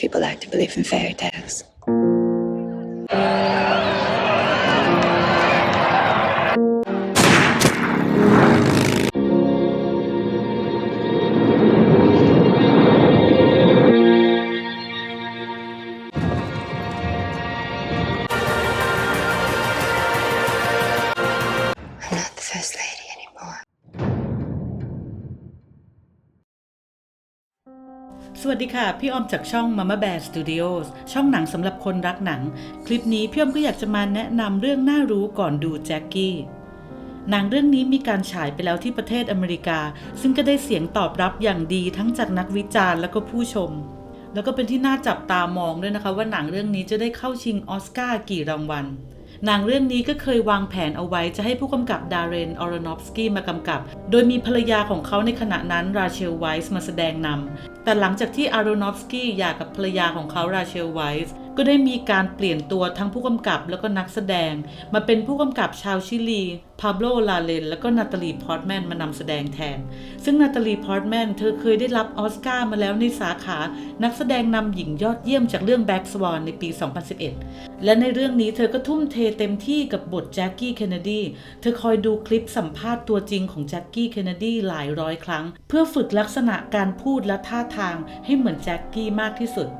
People like to believe in fairy tales. สวัสดีค่ะ พี่ออมจากช่อง Mama Bear Studios ช่องหนังสำหรับคนรักหนัง คลิปนี้พี่ออมก็อยากจะมาแนะนำเรื่องน่ารู้ก่อนดูแจ็คกี้หนังเรื่องนี้มีการฉายไปแล้วที่ประเทศอเมริกา ซึ่งก็ได้เสียงตอบรับอย่างดีทั้งจากนักวิจารณ์แล้วก็ผู้ชม แล้วก็เป็นที่น่าจับตามองด้วยนะคะ ว่าหนังเรื่องนี้จะได้เข้าชิงออสการ์กี่รางวัล หนังเรื่องนี้ก็เคยวางแผนเอาไว้จะให้ผู้กำกับดาร์เรนออรนอฟสกี้มากำกับ โดยมีภรรยาของเขาในขณะนั้นราเชลไวส์มาแสดงนำแต่หลังจากที่อารอนอฟสกี้หย่ากับภรรยาของเขาราเชลไวส์ก็ได้มีการเปลี่ยนตัวทั้งผู้กำกับแล้วก็นักแสดง มาเป็นผู้กำกับชาวชิลี พาโบโลลาเลน แล้วก็นาตาลีพอร์ตแมนมานำแสดงแทน ซึ่งนาตาลีพอร์ตแมนเธอเคยได้รับออสการ์มาแล้วในสาขา นักแสดงนำหญิงยอดเยี่ยมจากเรื่อง Black Swan ในปี 2011 และในเรื่องนี้เธอก็ทุ่มเทเต็มที่กับบทแจ็คกี้เคนเนดี เธอคอยดูคลิปสัมภาษณ์ตัวจริงของแจ็คกี้เคนเนดีหลายร้อยครั้ง เพื่อฝึกลักษณะการพูดและท่าทางให้เหมือนแจ็คกี้มากที่สุด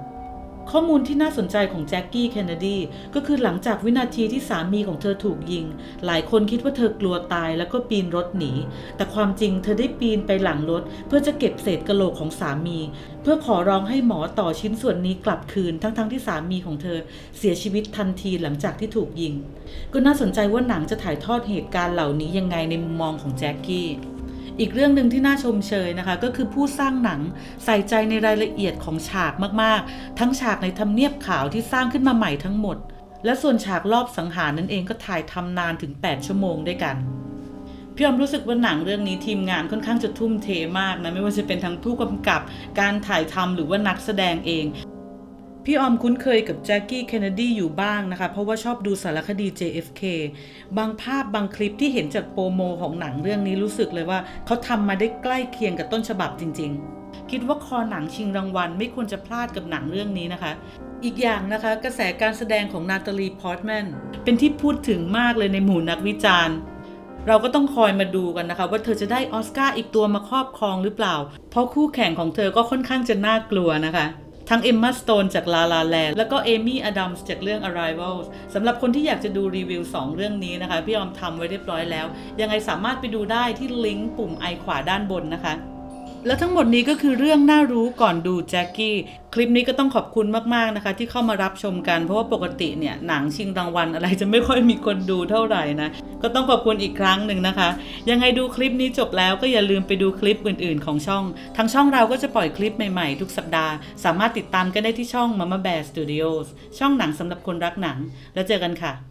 ข้อมูลที่น่าสนใจของแจ็คกี้เคนเนดีก็คือหลังจากวินาทีที่สามีของเธอถูกยิง หลายคนคิดว่าเธอกลัวตายแล้วก็ปีนรถหนี แต่ความจริงเธอได้ปีนไปหลังรถ เพื่อจะเก็บเศษกระโหลกของสามี เพื่อขอร้องให้หมอต่อชิ้นส่วนนี้กลับคืน ทั้งๆที่สามีของเธอเสียชีวิตทันทีหลังจากที่ถูกยิง ก็น่าสนใจว่าหนังจะถ่ายทอดเหตุการณ์เหล่านี้ยังไงในมุมมองของแจ็คกี้ อีกเรื่องหนึ่งที่น่าชมเชยนะคะ ก็คือผู้สร้างหนังใส่ใจในรายละเอียดของฉากมากๆ ทั้งฉากในทำเนียบขาวที่สร้างขึ้นมาใหม่ทั้งหมด และส่วนฉากรอบสังหารนั่นเองก็ถ่ายทำนานถึง 8 ชั่วโมงด้วยกันพี่อมรู้สึกว่าหนังเรื่องนี้ทีมงานค่อนข้างจะทุ่มเทมากนะไม่ว่าจะเป็นทั้งผู้กำกับการถ่ายทำหรือว่านักแสดงเอง พี่ออมคุ้นเคยกับแจ็คกี้เคนเนดีอยู่บ้างนะคะ เพราะว่าชอบดูสารคดี JFK บางภาพบางคลิปที่เห็นจากโปรโมของหนังเรื่องนี้รู้สึกเลยว่าเขาทำมาได้ใกล้เคียงกับต้นฉบับจริง ๆ คิดว่าคอหนังชิงรางวัล ไม่ควรจะพลาดกับหนังเรื่องนี้นะคะอีกอย่างนะคะกระแสการแสดงของนาตาลีพอร์ตแมนเป็นที่พูดถึงมากเลยในหมู่นักวิจารณ์ เราก็ต้องคอยมาดูกันนะคะ ว่าเธอจะได้ออสการ์อีกตัวมาครอบครองหรือเปล่า เพราะคู่แข่งของเธอก็ค่อนข้างจะน่ากลัวนะคะ ทั้งเอมมาสโตนจากลาลาแลนแล้วก็เอมี่อดัมส์จากเรื่อง Arrivals สำหรับคนที่อยากจะดูรีวิว 2 เรื่องนี้นะคะ พี่ออมทำไว้เรียบร้อยแล้ว ยังไงสามารถไปดูได้ที่ลิงก์ปุ่มไอขวาด้านบนนะคะ และทั้งหมดนี้ก็คือเรื่องน่ารู้ก่อนดูแจ็คกี้ คลิปนี้ก็ต้องขอบคุณมาก ๆ นะคะ ที่เข้ามารับชมกัน เพราะว่าปกติเนี่ย หนังชิงรางวัลอะไรจะไม่ค่อยมีคนดูเท่าไหร่นะ ก็ต้องขอบคุณอีกครั้งหนึ่งนะคะ ยังไงดูคลิปนี้จบแล้วก็อย่าลืมไปดูคลิปอื่น ๆ ของช่อง ทางช่องเราก็จะปล่อยคลิปใหม่ ๆ ทุกสัปดาห์ สามารถติดตามกันได้ที่ช่อง Mama Bear Studios ช่องหนังสำหรับคนรักหนัง แล้วเจอกันค่ะ